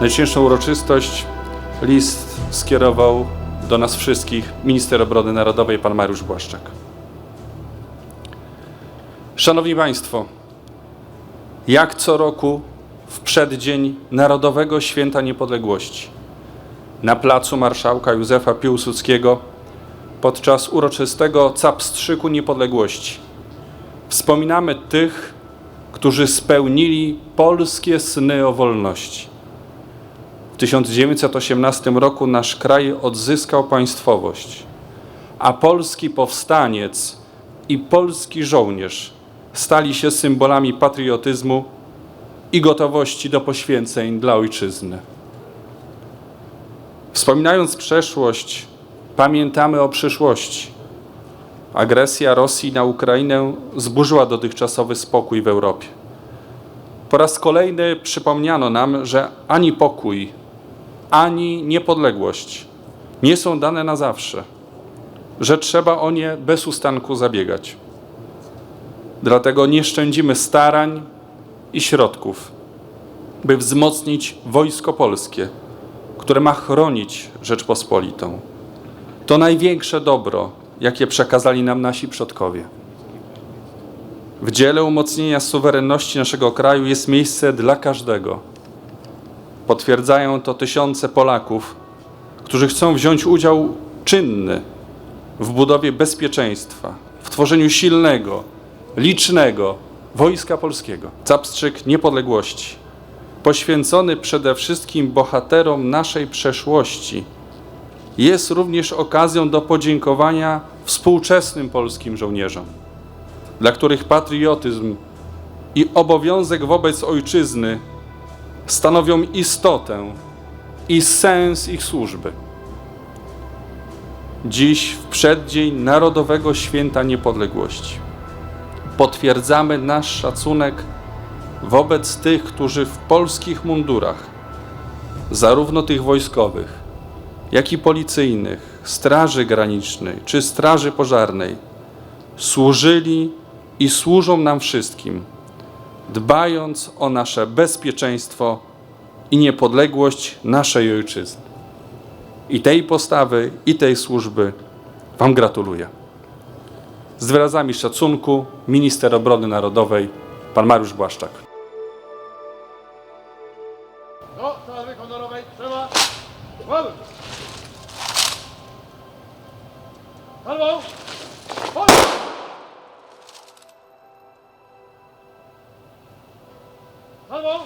Na dzisiejszą uroczystość list skierował do nas wszystkich minister obrony narodowej pan Mariusz Błaszczak. Szanowni Państwo, jak co roku w przeddzień Narodowego Święta Niepodległości na placu Marszałka Józefa Piłsudskiego podczas uroczystego capstrzyku niepodległości wspominamy tych, którzy spełnili polskie sny o wolności. W 1918 roku nasz kraj odzyskał państwowość, a polski powstaniec i polski żołnierz stali się symbolami patriotyzmu i gotowości do poświęceń dla ojczyzny. Wspominając przeszłość, pamiętamy o przyszłości. Agresja Rosji na Ukrainę zburzyła dotychczasowy spokój w Europie. Po raz kolejny przypomniano nam, że ani pokój, ani niepodległość nie są dane na zawsze, że trzeba o nie bez ustanku zabiegać. Dlatego nie szczędzimy starań i środków, by wzmocnić wojsko polskie, które ma chronić Rzeczpospolitą. To największe dobro, jakie przekazali nam nasi przodkowie. W dziele umocnienia suwerenności naszego kraju jest miejsce dla każdego. Potwierdzają to tysiące Polaków, którzy chcą wziąć udział czynny w budowie bezpieczeństwa, w tworzeniu silnego, licznego wojska polskiego. Capstrzyk niepodległości, poświęcony przede wszystkim bohaterom naszej przeszłości, jest również okazją do podziękowania współczesnym polskim żołnierzom, dla których patriotyzm i obowiązek wobec ojczyzny stanowią istotę i sens ich służby. Dziś, w przeddzień Narodowego Święta Niepodległości, potwierdzamy nasz szacunek wobec tych, którzy w polskich mundurach, zarówno tych wojskowych, jak i policyjnych, Straży Granicznej czy Straży Pożarnej, służyli i służą nam wszystkim, dbając o nasze bezpieczeństwo i niepodległość naszej ojczyzny. I tej postawy, i tej służby Wam gratuluję. Z wyrazami szacunku minister obrony narodowej, pan Mariusz Błaszczak. Do salwy honorowej trzeba. Salwą! Alô?